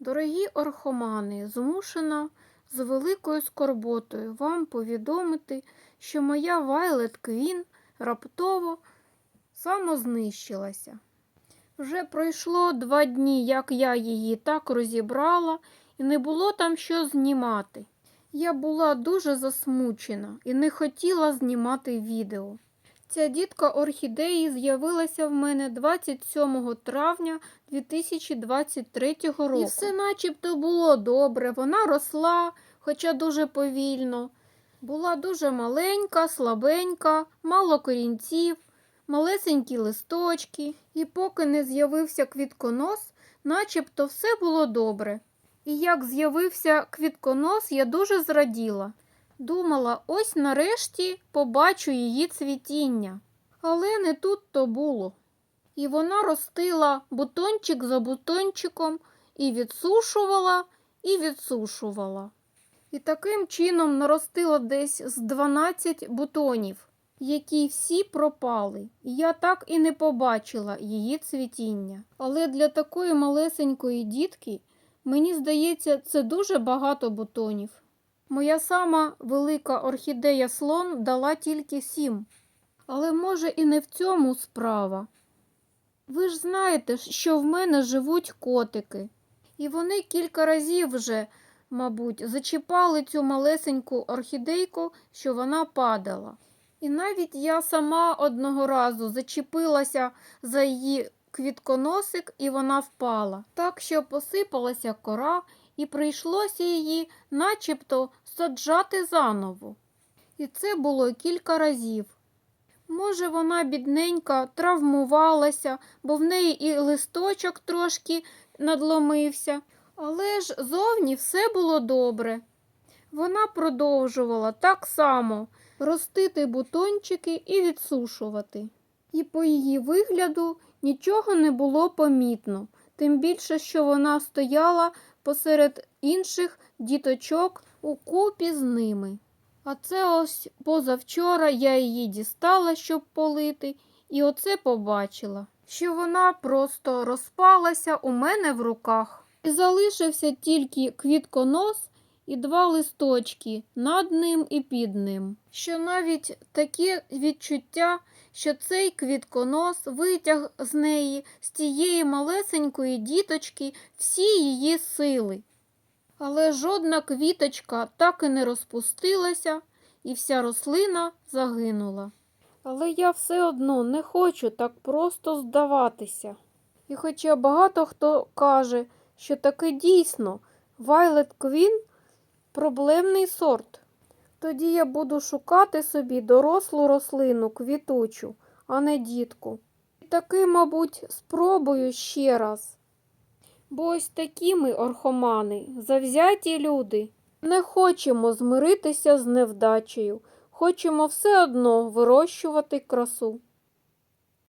Дорогі орхомани, змушена з великою скорботою вам повідомити, що моя Вайлет Квін раптово самознищилася. Вже пройшло два дні, як я її так розібрала, і не було там що знімати. Я була дуже засмучена і не хотіла знімати відео. Ця дітка орхідеї з'явилася в мене 27 травня 2023 року. І все начебто було добре. Вона росла, хоча дуже повільно. Була дуже маленька, слабенька, мало корінців, малесенькі листочки. І поки не з'явився квітконос, начебто все було добре. І як з'явився квітконос, я дуже зраділа. Думала, ось нарешті побачу її цвітіння. Але не тут то було. І вона ростила бутончик за бутончиком і відсушувала, і відсушувала. І таким чином наростила десь з 12 бутонів, які всі пропали. Я так і не побачила її цвітіння. Але для такої малесенької дітки, мені здається, це дуже багато бутонів. Моя сама велика орхідея слон дала тільки сім. Але може і не в цьому справа. Ви ж знаєте, що в мене живуть котики, і вони кілька разів вже, мабуть, зачіпали цю малесеньку орхідейку, що вона падала. І навіть я сама одного разу зачепилася за її квітконосик, і вона впала. Так що посипалася кора, і прийшлося її начебто саджати заново. І це було кілька разів. Може, вона бідненька травмувалася, бо в неї і листочок трошки надломився, але ж зовні все було добре. Вона продовжувала так само ростити бутончики і відсушувати. І по її вигляду нічого не було помітно, тим більше, що вона стояла посеред інших діточок у купі з ними. А це ось позавчора я її дістала, щоб полити, і оце побачила, що вона просто розпалася у мене в руках. І залишився тільки квітконос і два листочки над ним і під ним. Що навіть таке відчуття, що цей квітконос витяг з неї, з тієї малесенької діточки, всі її сили. Але жодна квіточка так і не розпустилася, і вся рослина загинула. Але я все одно не хочу так просто здаватися. І хоча багато хто каже, що таки дійсно Violet Queen проблемний сорт, тоді я буду шукати собі дорослу рослину квітучу, а не дітку. І таки, мабуть, спробую ще раз. Бо ось такі ми, орхомани, завзяті люди. Не хочемо змиритися з невдачею, хочемо все одно вирощувати красу.